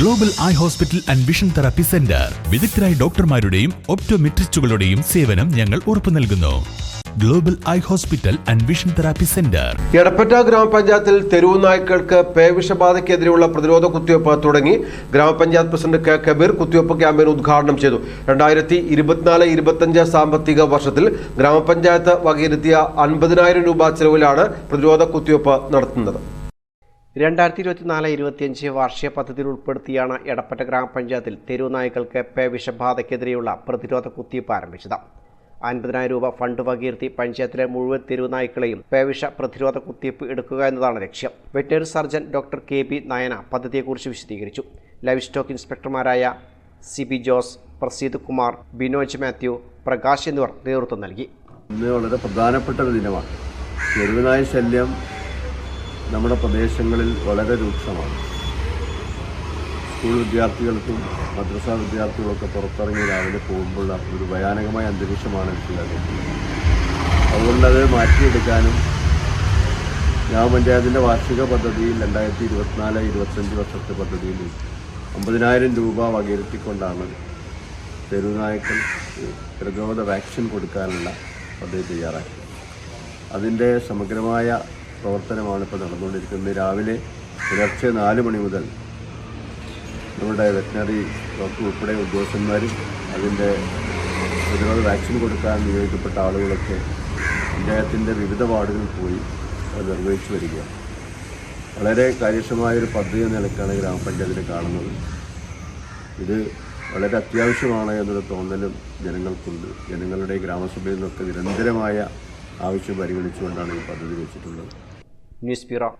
Global eye hospital and vision therapy centre വിദഗ്ധരായ ഡോക്ടർമാരുടെയും ഒപ്റ്റോമെട്രിസ്റ്റുകളുടെയും സേവനം ഞങ്ങൾ ഉറപ്പു നൽകുന്നു. Global eye hospital and vision therapy centre Edappatta ഗ്രാമപഞ്ചായത്തിൽ തെരുവു നായ്ക്കൾക്ക് പേവിഷബാധയ്ക്കെതിരെയുള്ള പ്രതിരോധ കുത്തിവയ്പ് തുടങ്ങി ഗ്രാമപഞ്ചായത്ത് പ്രസിഡന്റ് കെ. കബീർ കുത്തിവയ്പ് ക്യാമ്പയിൻ ഉദ്ഘാടനം ചെയ്തു. രണ്ടായിരത്തി ഇരുപത്തിനാല് ഇരുപത്തഞ്ച് സാമ്പത്തിക വർഷത്തിൽ ഗ്രാമപഞ്ചായത്ത് വകയിരുത്തിയ അൻപതിനായിരം രൂപ ചെലവിലാണ് പ്രതിരോധ കുത്തിവയ്പ് നടത്തുന്നത്. രണ്ടായിരത്തി ഇരുപത്തിനാല് ഇരുപത്തിയഞ്ച് വാർഷിക പദ്ധതിയിൽ ഉൾപ്പെടുത്തിയാണ് എടപ്പറ്റ ഗ്രാമപഞ്ചായത്തിൽ തെരുവുനായ്ക്കൾക്ക് പേ വിഷബാധയ്ക്കെതിരെയുള്ള പ്രതിരോധ കുത്തിവയ്പ് ആരംഭിച്ചത്. അൻപതിനായിരം രൂപ ഫണ്ട് വകയിരുത്തി പഞ്ചായത്തിലെ മുഴുവൻ തെരുവുനായ്ക്കളെയും പേവിഷ പ്രതിരോധ കുത്തിവയ്പ് എടുക്കുക എന്നതാണ് ലക്ഷ്യം. Veterinary surgeon doctor K B Nayana പദ്ധതിയെക്കുറിച്ച് വിശദീകരിച്ചു. ലൈഫ് സ്റ്റോക്ക് ഇൻസ്പെക്ടർമാരായ സി ബി ജോസ് പ്രസീദ് കുമാർ ബിനോജ് മാത്യു പ്രകാശ് എന്നിവർ നേതൃത്വം നൽകി. ഇന്ന് വളരെ പ്രധാനപ്പെട്ട ഒരു ദിനമാണ്. തെരുവുനായ ശല്യം നമ്മുടെ പ്രദേശങ്ങളിൽ വളരെ രൂക്ഷമാണ്. സ്കൂൾ വിദ്യാർത്ഥികൾക്കും മദ്രസ വിദ്യാർത്ഥികളൊക്കെ പുറത്തിറങ്ങി രാവിലെ പോകുമ്പോൾ ഒരു ഭയാനകമായ അന്തരീക്ഷമാണ് മനസ്സിലാക്കുന്നത് അതുകൊണ്ടത് അത് മാറ്റിയെടുക്കാനും ഗ്രാമപഞ്ചായത്തിന്റെ വാർഷിക പദ്ധതിയിൽ രണ്ടായിരത്തി ഇരുപത്തിനാല് ഇരുപത്തഞ്ച് വർഷത്തെ പദ്ധതിയിൽ അമ്പതിനായിരം രൂപ വകയിരുത്തിക്കൊണ്ടാണ് തെരുവുനായ്ക്കൾ പ്രതിരോധ വാക്സിൻ കൊടുക്കാനുള്ള പദ്ധതി തയ്യാറാക്കി അതിന്റെ സമഗ്രമായ പ്രവർത്തനമാണ് ഇപ്പോൾ നടന്നുകൊണ്ടിരിക്കുന്നത്. രാവിലെ പുലർച്ചെ നാല് മണി മുതൽ നമ്മുടെ വെറ്റിനറി ഡോക്ടർ ഉൾപ്പെടെ ഉദ്യോഗസ്ഥന്മാരും അതിന്റെ പ്രതിരോധ വാക്സിൻ കൊടുക്കാൻ നിയോഗിക്കപ്പെട്ട ആളുകളൊക്കെ പഞ്ചായത്തിന്റെ വിവിധ വാർഡുകളിൽ പോയി അത് നിർവഹിച്ചു വരിക വളരെ കാര്യക്ഷമമായൊരു പദ്ധതി എന്ന നിലക്കാണ് ഗ്രാമപഞ്ചായത്തിനെ കാണുന്നത്. ഇത് വളരെ അത്യാവശ്യമാണ് എന്നൊരു തോന്നലും ജനങ്ങൾക്കുണ്ട്. ജനങ്ങളുടെ ഗ്രാമസഭയിൽ നിന്നൊക്കെ നിരന്തരമായ ആവശ്യം പരിഗണിച്ചുകൊണ്ടാണ് ഈ പദ്ധതി വെച്ചിട്ടുള്ളത്. News bureau